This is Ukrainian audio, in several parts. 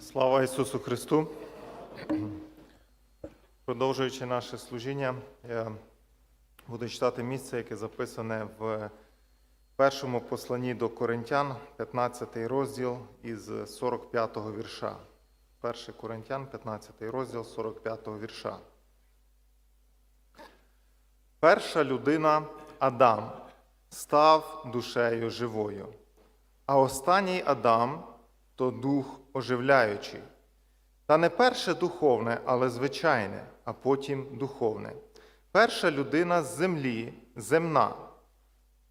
Слава Ісусу Христу! Продовжуючи наше служіння, я буду читати місце, яке записане в першому посланні до Коринтян, 15 розділ із 45-го вірша. 1 Коринтян, 15 розділ 45-го вірша. Перша людина Адам став душею живою, а останній Адам то дух оживляючий. Та не перше духовне, але звичайне, а потім духовне. Перша людина з землі земна,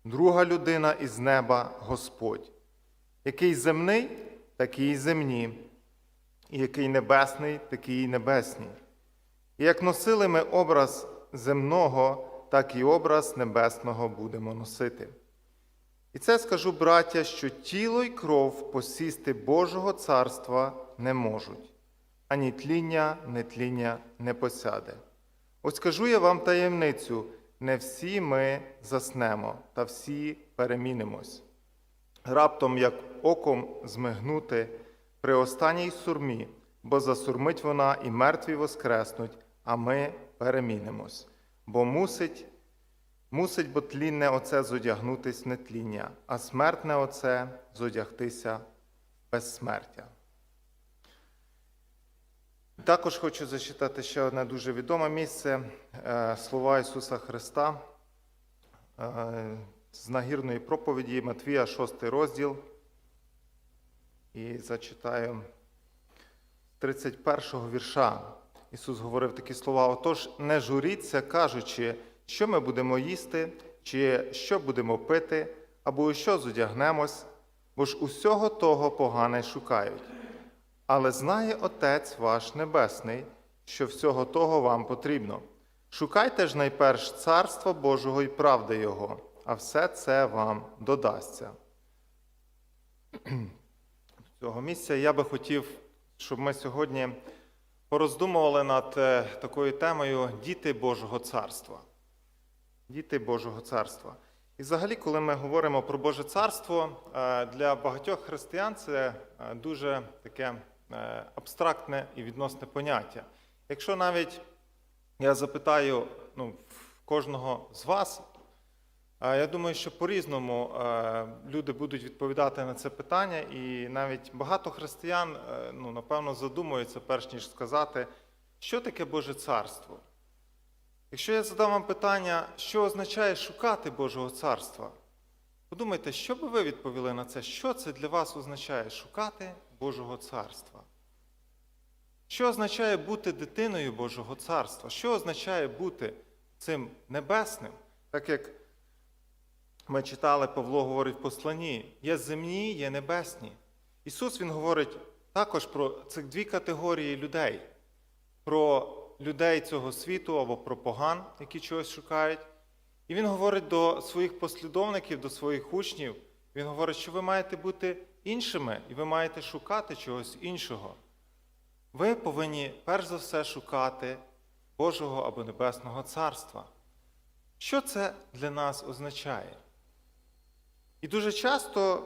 друга людина із неба Господь. Який земний, такий земні, і який небесний, такий небесні. І як носили ми образ земного, так і образ небесного будемо носити. І це скажу, браття, що тіло й кров посісти Божого царства не можуть, ані тління, не тління не посяде. Ось скажу я вам таємницю: не всі ми заснемо, та всі перемінимось. Раптом, як оком змигнути при останній сурмі, бо засурмить вона і мертві воскреснуть, а ми перемінимось. Бо мусить Мусить бо тлінне оце зодягнутись нетління, а смертне оце зодягтися безсмертя. Також хочу зачитати ще одне дуже відоме місце е, слова Ісуса Христа е, з нагірної проповіді Матвія, 6 розділ. І зачитаю 31-го вірша. Ісус говорив такі слова: Отож, не журіться, кажучи, що ми будемо їсти, чи що будемо пити, або у що зодягнемось, бо ж усього того погане шукають. Але знає Отець ваш Небесний, що всього того вам потрібно. Шукайте ж найперш Царства Божого і правди Його, а все це вам додасться. Цього місця я би хотів, щоб ми сьогодні пороздумували над е, такою темою Діти Божого Царства. Діти Божого Царства. І взагалі, коли ми говоримо про Боже Царство, е, для багатьох християн це е, дуже таке е, абстрактне і відносне поняття. Якщо навіть я запитаю ну, кожного з вас, я думаю, що по-різному люди будуть відповідати на це питання, і навіть багато християн, ну, напевно, задумуються, перш ніж сказати, що таке Боже Царство. Якщо я задам вам питання, що означає шукати Божого царства, подумайте, що би ви відповіли на це? Що це для вас означає шукати Божого царства? Що означає бути дитиною Божого царства? Що означає бути цим небесним? Так як ми читали, Павло говорить в посланні, є земні, є небесні. Ісус Він говорить також про цих дві категорії людей. про людей цього світу або про поган, які чогось шукають. І він говорить до своїх послідовників, до своїх учнів. Він говорить, що ви маєте бути іншими і ви маєте шукати чогось іншого. Ви повинні перш за все шукати Божого або Небесного Царства. Що це для нас означає? І дуже часто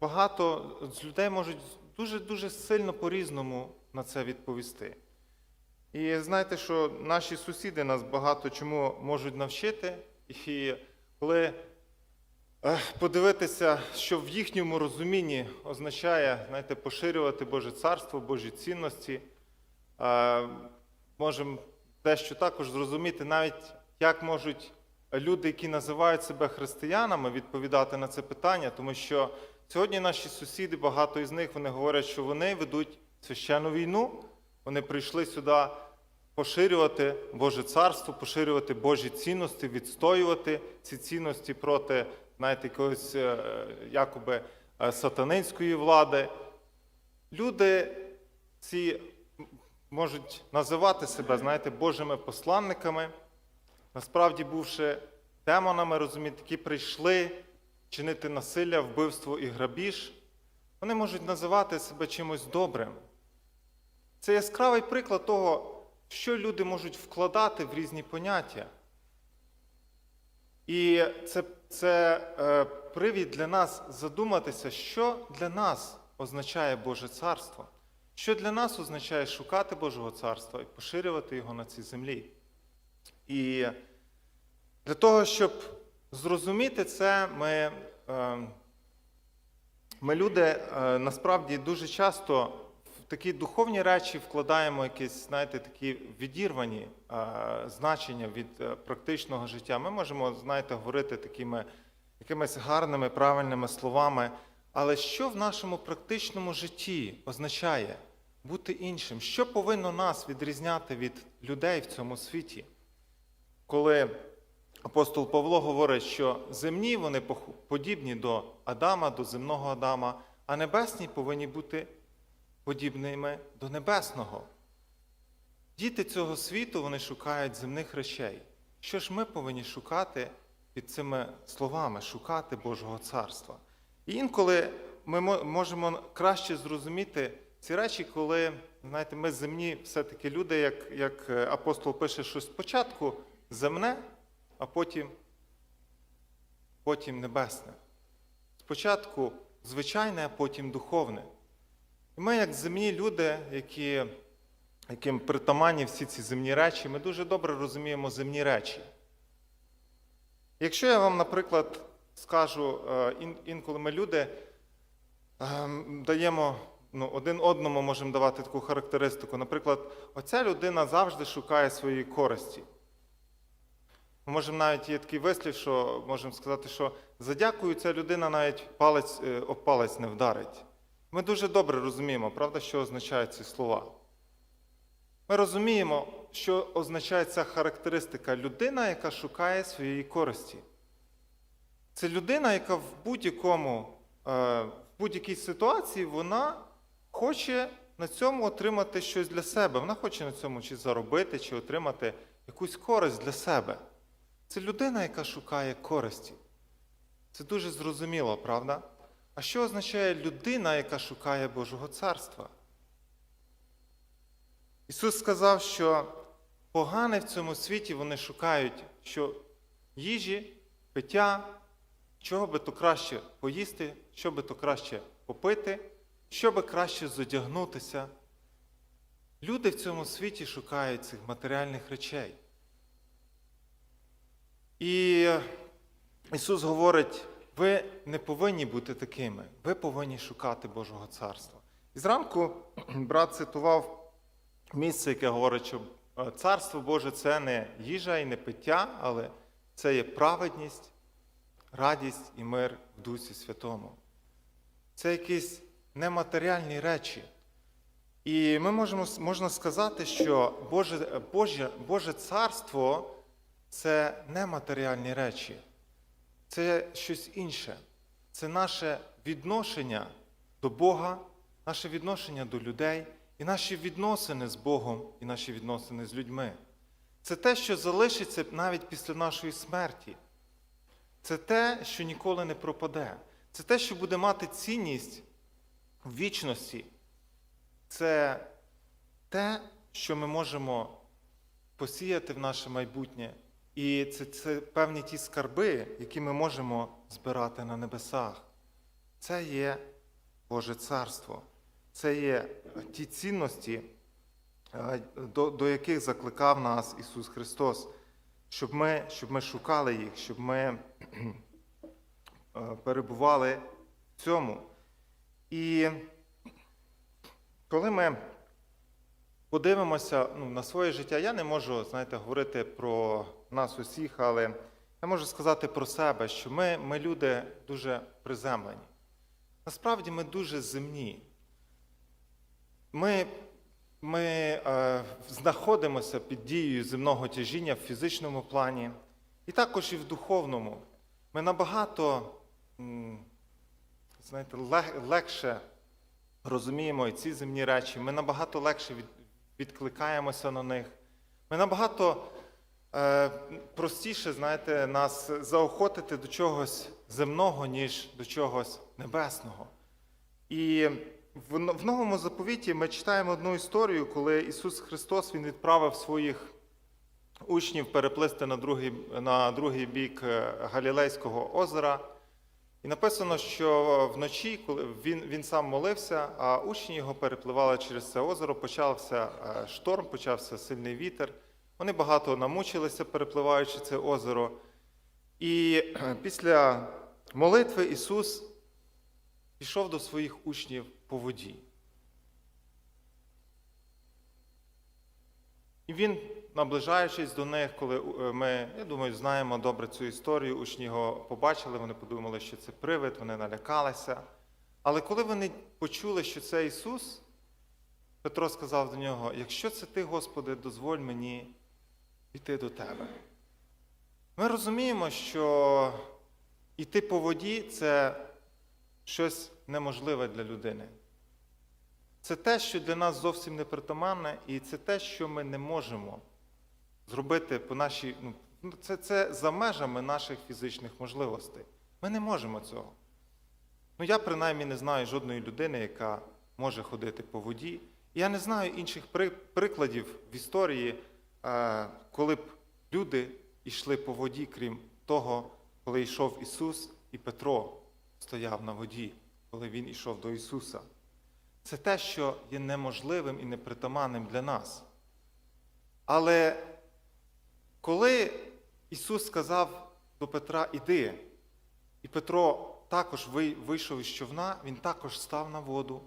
багато з людей можуть дуже-дуже сильно по-різному на це відповісти. І знаєте, що наші сусіди нас багато чому можуть навчити, і коли подивитися, що в їхньому розумінні означає знаєте, поширювати Боже царство, Божі цінності, можемо дещо також зрозуміти, навіть як можуть люди, які називають себе християнами, відповідати на це питання, тому що сьогодні наші сусіди, багато із них вони говорять, що вони ведуть священну війну, вони прийшли сюди поширювати Боже царство, поширювати Божі цінності, відстоювати ці цінності проти знаєте, якоїсь е, якоби е, сатанинської влади. Люди ці можуть називати себе, знаєте, Божими посланниками, насправді бувши демонами, розумієте, які прийшли чинити насилля, вбивство і грабіж, вони можуть називати себе чимось добрим. Це яскравий приклад того, що люди можуть вкладати в різні поняття. І це це е, привід для нас задуматися, що для нас означає Боже Царство, що для нас означає шукати Божого царства і поширювати його на цій землі. І для того, щоб зрозуміти це, ми, е, ми люди е, насправді дуже часто такі духовні речі вкладаємо якісь, знаєте, такі відірвані значення від е, практичного життя. Ми можемо, знаєте, говорити такими якимись гарними, правильними словами. Але що в нашому практичному житті означає бути іншим? Що повинно нас відрізняти від людей в цьому світі? Коли апостол Павло говорить, що земні вони подібні до Адама, до земного Адама, а небесні повинні бути подібними до небесного. Діти цього світу вони шукають земних речей. Що ж ми повинні шукати під цими словами, шукати Божого царства? І інколи ми можемо краще зрозуміти ці речі, коли знаєте, ми земні все-таки люди, як, як е, апостол пише, що спочатку земне, а потім, потім небесне. Спочатку звичайне, а потім духовне. І ми, як земні люди, які, яким притаманні всі ці земні речі, ми дуже добре розуміємо земні речі. Якщо я вам, наприклад, скажу, е, інколи ми люди ем, даємо ну, один одному можемо давати таку характеристику. Наприклад, оця людина завжди шукає своєї користі. Ми можемо навіть є такий вислів, що можемо сказати, що за дякую ця людина навіть палець е, об палець не вдарить. Ми дуже добре розуміємо, правда, що означають ці слова. Ми розуміємо, що означає ця характеристика людина, яка шукає своєї користі. Це людина, яка в будь-якому, е, в будь-якій ситуації вона хоче на цьому отримати щось для себе. Вона хоче на цьому чи заробити, чи отримати якусь користь для себе. Це людина, яка шукає користі. Це дуже зрозуміло, правда? А що означає людина, яка шукає Божого царства? Ісус сказав, що погане в цьому світі вони шукають, що їжі, пиття, чого би то краще поїсти, що би то краще попити, що би краще зодягнутися. Люди в цьому світі шукають цих матеріальних речей. І Ісус говорить, ви не повинні бути такими, ви повинні шукати Божого царства. І зранку брат цитував місце, яке говорить, що е, царство Боже це не їжа і не пиття, але це є праведність, радість і мир в Дусі Святому. Це якісь нематеріальні речі. І ми можемо можна сказати, що Боже, Боже, Боже царство це нематеріальні речі, це щось інше. Це наше відношення до Бога, наше відношення до людей і наші відносини з Богом і наші відносини з людьми. Це те, що залишиться навіть після нашої смерті. Це те, що ніколи не пропаде. Це те, що буде мати цінність в вічності. Це те, що ми можемо посіяти в наше майбутнє. І це, це певні ті скарби, які ми можемо збирати на небесах. Це є Боже Царство. Це є ті цінності, е, до, до яких закликав нас Ісус Христос, щоб ми, щоб ми шукали їх, щоб ми е, перебували в цьому. І коли ми подивимося ну, на своє життя, я не можу, знаєте, говорити про нас усіх, але я можу сказати про себе, що ми, ми люди дуже приземлені. Насправді ми дуже земні. Ми, ми е, знаходимося під дією земного тяжіння в фізичному плані, і також і в духовному. Ми набагато знаєте, легше розуміємо і ці земні речі, ми набагато легше від, відкликаємося на них. Ми набагато простіше, знаєте, нас заохотити до чогось земного, ніж до чогось небесного. І в, в новому заповіті ми читаємо одну історію, коли Ісус Христос Він відправив своїх учнів переплисти на другий, на другий бік е, Галілейського озера. І написано, що вночі, коли він, він сам молився, а учні його перепливали через це озеро, почався е, шторм, почався сильний вітер. Вони багато намучилися, перепливаючи це озеро. І після молитви Ісус пішов до своїх учнів по воді. І він, наближаючись до них, коли е, ми, я думаю, знаємо добре цю історію, учні його побачили, вони подумали, що це привид, вони налякалися. Але коли вони почули, що це Ісус, Петро сказав до нього: якщо це ти, Господи, дозволь мені йти до Тебе. Ми розуміємо, що йти по воді це щось неможливе для людини. Це те, що для нас зовсім непритаманне, і це те, що ми не можемо зробити по нашій. Ну, це, це за межами наших фізичних можливостей. Ми не можемо цього. Ну, я принаймні не знаю жодної людини, яка може ходити по воді. І я не знаю інших при- прикладів в історії, коли б люди йшли по воді, крім того, коли йшов Ісус і Петро стояв на воді, коли Він йшов до Ісуса. Це те, що є неможливим і непритаманним для нас. Але коли Ісус сказав до Петра, іди, і Петро також вийшов із човна, він також став на воду.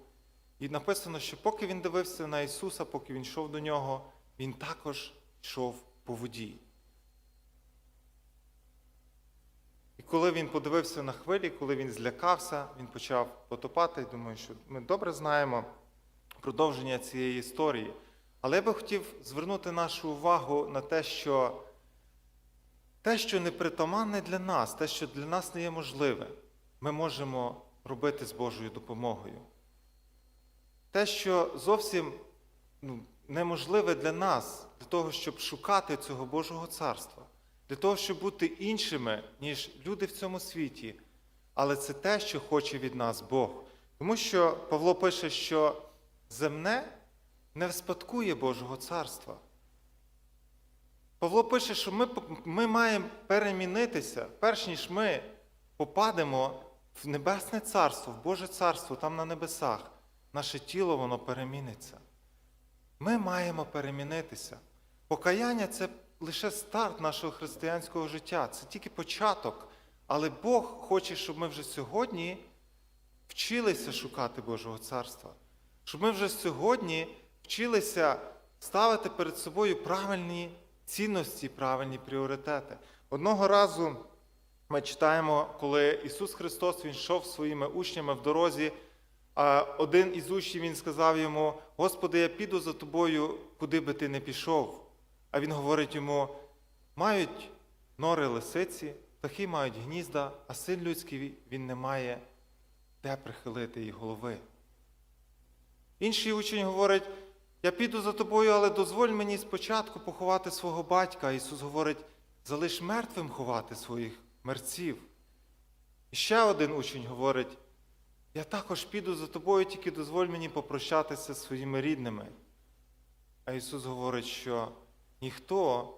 І написано, що поки він дивився на Ісуса, поки він йшов до нього, він також йшов по воді. І коли він подивився на хвилі, коли він злякався, він почав потопати. Думаю, що ми добре знаємо продовження цієї історії. Але я би хотів звернути нашу увагу на те, що те, що непритаманне для нас, те, що для нас не є можливе, ми можемо робити з Божою допомогою. Те, що зовсім ну, неможливе для нас, для того, щоб шукати цього Божого царства, для того, щоб бути іншими, ніж люди в цьому світі. Але це те, що хоче від нас Бог. Тому що Павло пише, що земне не вспадкує Божого царства. Павло пише, що ми, ми маємо перемінитися, перш ніж ми попадемо в Небесне Царство, в Боже Царство, там на небесах, наше тіло воно переміниться. Ми маємо перемінитися. Покаяння це лише старт нашого християнського життя, це тільки початок. Але Бог хоче, щоб ми вже сьогодні вчилися шукати Божого царства, щоб ми вже сьогодні вчилися ставити перед собою правильні цінності, правильні пріоритети. Одного разу ми читаємо, коли Ісус Христос Він йшов своїми учнями в дорозі. А один із учнів він сказав йому: Господи, я піду за тобою, куди би ти не пішов. А він говорить йому: мають нори лисиці, птахи мають гнізда, а син людський він не має де прихилити її голови. Інший учень говорить: я піду за тобою, але дозволь мені спочатку поховати свого батька. Ісус говорить, залиш мертвим ховати своїх мерців. І ще один учень говорить, я також піду за тобою, тільки дозволь мені попрощатися зі своїми рідними. А Ісус говорить, що ніхто,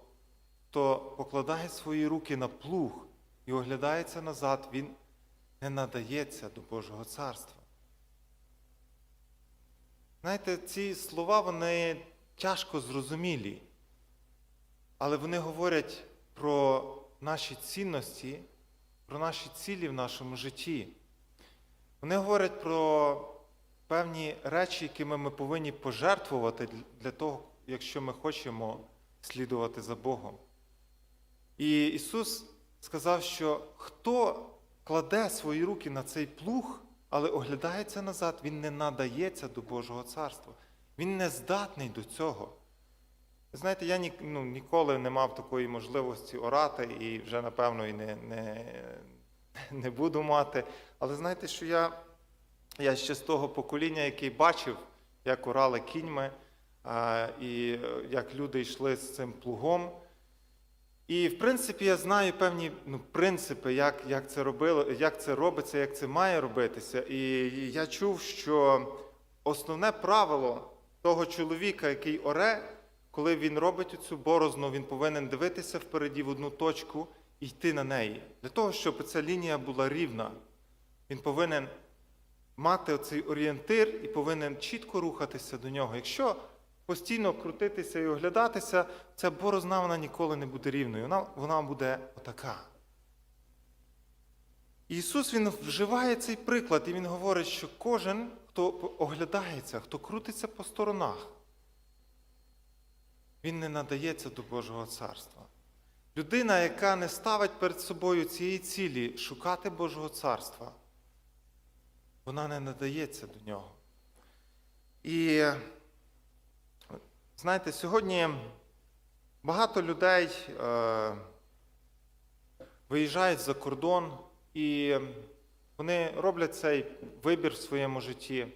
хто покладає свої руки на плуг і оглядається назад, він не надається до Божого царства. Знаєте, ці слова вони тяжко зрозумілі, але вони говорять про наші цінності, про наші цілі в нашому житті. Вони говорять про певні речі, якими ми повинні пожертвувати для того, якщо ми хочемо слідувати за Богом. І Ісус сказав, що хто кладе свої руки на цей плуг, але оглядається назад, він не надається до Божого царства. Він не здатний до цього. Знаєте, я ні, ну, ніколи не мав такої можливості орати і вже, напевно, і не, не, не буду мати. Але знаєте, що я, я ще з того покоління, який бачив, як орали кіньми, а, і е, як люди йшли з цим плугом. І, в принципі, я знаю певні ну, принципи, як, як, це робило, як це робиться, як це має робитися. І я чув, що основне правило того чоловіка, який оре, коли він робить цю борозну, він повинен дивитися впереді в одну точку йти на неї. Для того, щоб ця лінія була рівна. Він повинен мати цей орієнтир і повинен чітко рухатися до нього. Якщо постійно крутитися і оглядатися, ця борозна вона ніколи не буде рівною. Вона, вона буде отака. Ісус Він вживає цей приклад, і Він говорить, що кожен, хто оглядається, хто крутиться по сторонах, він не надається до Божого царства. Людина, яка не ставить перед собою цієї цілі шукати Божого царства, вона не надається до нього. І знаєте, сьогодні багато людей е, виїжджають за кордон, і вони роблять цей вибір в своєму житті.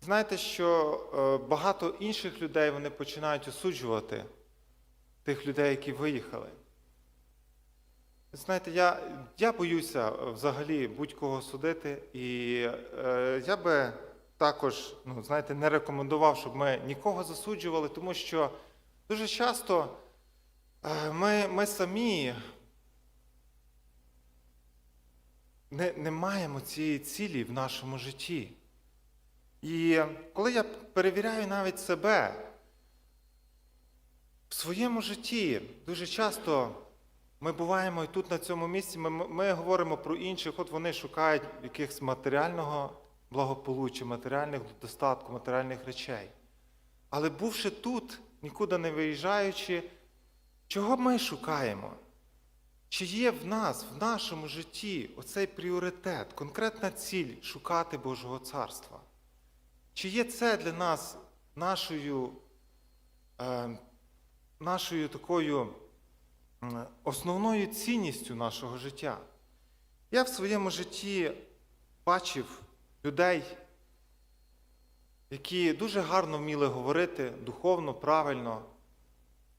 Знаєте, що е, багато інших людей вони починають осуджувати тих людей, які виїхали. Знаєте, я, я боюся взагалі будь-кого судити, і е, я би також, ну, знаєте, не рекомендував, щоб ми нікого засуджували, тому що дуже часто е, ми, ми самі не, не маємо цієї цілі в нашому житті. І коли я перевіряю навіть себе в своєму житті, дуже часто ми буваємо і тут на цьому місці, ми, ми говоримо про інших, от вони шукають якихось матеріального благополуччя, матеріальних достатку, матеріальних речей. Але бувши тут, нікуди не виїжджаючи, чого ми шукаємо? Чи є в нас, в нашому житті, оцей пріоритет, конкретна ціль шукати Божого царства? Чи є це для нас нашою, е, нашою такою основною цінністю нашого життя? Я в своєму житті бачив людей, які дуже гарно вміли говорити духовно, правильно,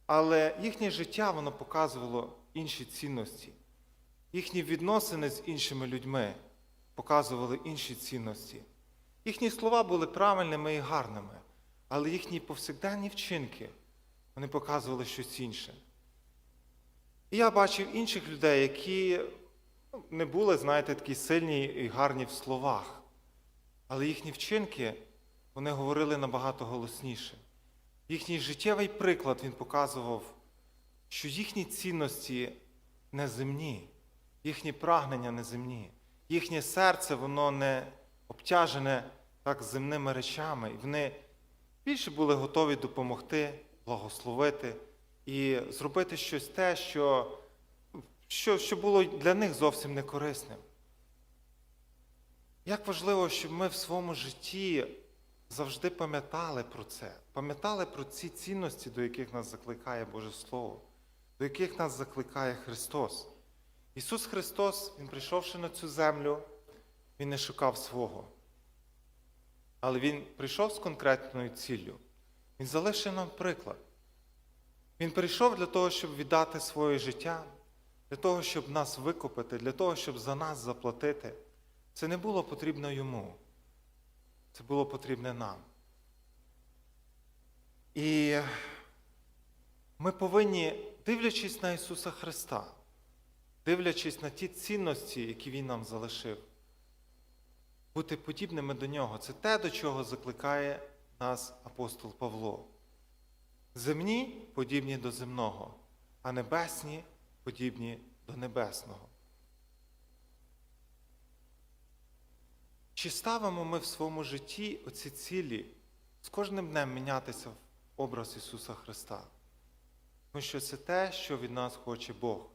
але їхнє життя воно показувало інші цінності. Їхні відносини з іншими людьми показували інші цінності. Їхні слова були правильними і гарними, але їхні повсякденні вчинки вони показували щось інше. І я бачив інших людей, які ну, не були, знаєте, такі сильні і гарні в словах, але їхні вчинки вони говорили набагато голосніше. Їхній життєвий приклад він показував, що їхні цінності неземні, їхні прагнення неземні, їхнє серце, воно не обтяжене так земними речами, і вони більше були готові допомогти, благословити і зробити щось те, що, що, що було для них зовсім не корисним. Як важливо, щоб ми в своєму житті завжди пам'ятали про це, пам'ятали про ці цінності, до яких нас закликає Боже Слово, до яких нас закликає Христос. Ісус Христос, Він прийшовши на цю землю, Він не шукав свого. Але Він прийшов з конкретною ціллю. Він залишив нам приклад. Він прийшов для того, щоб віддати своє життя, для того, щоб нас викупити, для того, щоб за нас заплатити. Це не було потрібно йому. Це було потрібне нам. І ми повинні, дивлячись на Ісуса Христа, дивлячись на ті цінності, які Він нам залишив, бути подібними до Нього. Це те, до чого закликає нас апостол Павло. Земні подібні до земного, а небесні подібні до небесного. Чи ставимо ми в своєму житті оці цілі з кожним днем мінятися в образ Ісуса Христа? Тому що це те, що від нас хоче Бог.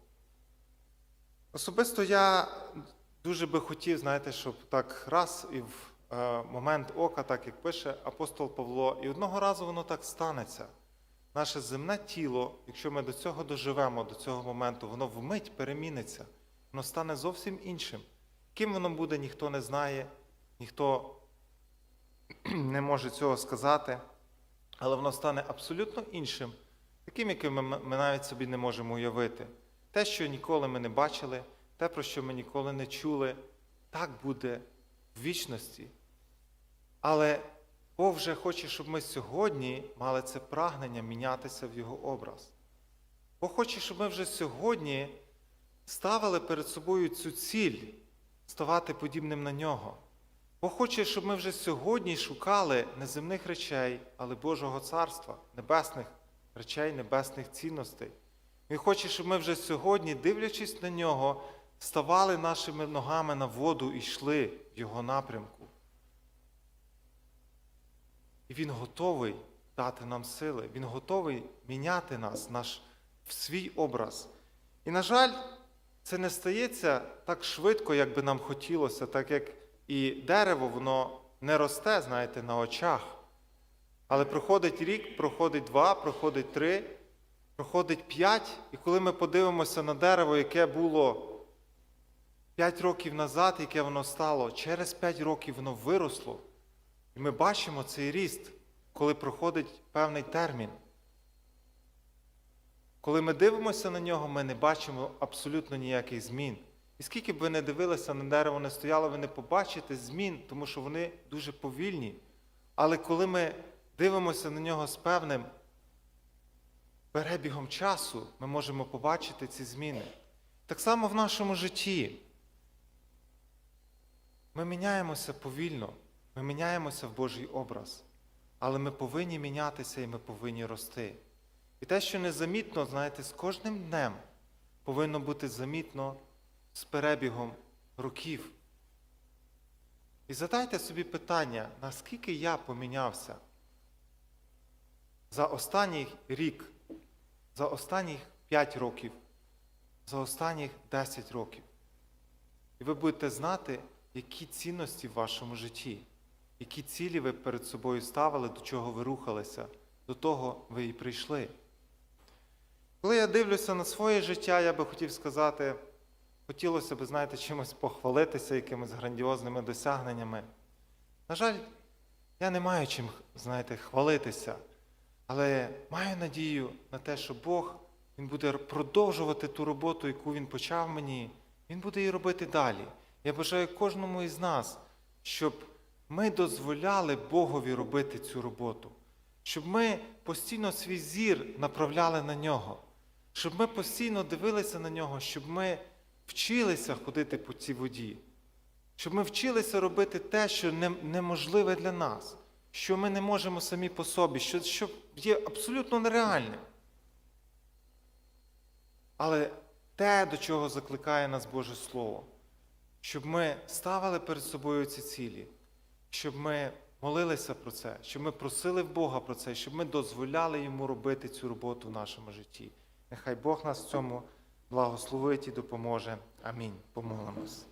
Особисто я дуже би хотів, знаєте, щоб так раз і в момент ока, так як пише апостол Павло, і одного разу воно так станеться. Наше земне тіло, якщо ми до цього доживемо, до цього моменту, воно вмить переміниться, воно стане зовсім іншим. Ким воно буде, ніхто не знає, ніхто не може цього сказати, але воно стане абсолютно іншим, таким, яким ми, ми навіть собі не можемо уявити. Те, що ніколи ми не бачили, те, про що ми ніколи не чули, так буде вічності. Але Бог вже хоче, щоб ми сьогодні мали це прагнення мінятися в Його образ. Бог хоче, щоб ми вже сьогодні ставили перед собою цю ціль ставати подібним на нього. Бог хоче, щоб ми вже сьогодні шукали не земних речей, але Божого царства, небесних речей, небесних цінностей. Він хоче, щоб ми вже сьогодні, дивлячись на нього, ставали нашими ногами на воду і йшли його напрямку. І Він готовий дати нам сили, Він готовий міняти нас, наш в свій образ. І, на жаль, це не стається так швидко, як би нам хотілося, так як і дерево, воно не росте, знаєте, на очах. Але проходить рік, проходить два, проходить три, проходить п'ять, і коли ми подивимося на дерево, яке було п'ять років назад, яке воно стало, через п'ять років воно виросло. І ми бачимо цей ріст, коли проходить певний термін. Коли ми дивимося на нього, ми не бачимо абсолютно ніяких змін. І скільки б ви не дивилися на дерево, не стояло, ви не побачите змін, тому що вони дуже повільні. Але коли ми дивимося на нього з певним перебігом часу, ми можемо побачити ці зміни. Так само в нашому житті. Ми міняємося повільно, ми міняємося в Божий образ, але ми повинні мінятися і ми повинні рости. І те, що незамітно, знаєте, з кожним днем повинно бути замітно з перебігом років. І задайте собі питання, наскільки я помінявся за останній рік, за останніх 5 років, за останніх 10 років. І ви будете знати, які цінності в вашому житті, які цілі ви перед собою ставили, до чого ви рухалися, до того ви і прийшли. Коли я дивлюся на своє життя, я би хотів сказати, хотілося б, знаєте, чимось похвалитися, якимись грандіозними досягненнями. На жаль, я не маю чим, знаєте, хвалитися, але маю надію на те, що Бог Він буде продовжувати ту роботу, яку Він почав мені, Він буде її робити далі. Я бажаю кожному із нас, щоб ми дозволяли Богові робити цю роботу, щоб ми постійно свій зір направляли на нього, щоб ми постійно дивилися на нього, щоб ми вчилися ходити по цій воді, щоб ми вчилися робити те, що неможливе для нас, що ми не можемо самі по собі, що, що є абсолютно нереальним. Але те, до чого закликає нас Боже Слово, щоб ми ставили перед собою ці цілі, щоб ми молилися про це, щоб ми просили в Бога про це, щоб ми дозволяли йому робити цю роботу в нашому житті. Нехай Бог нас в цьому благословить і допоможе. Амінь. Помолимось.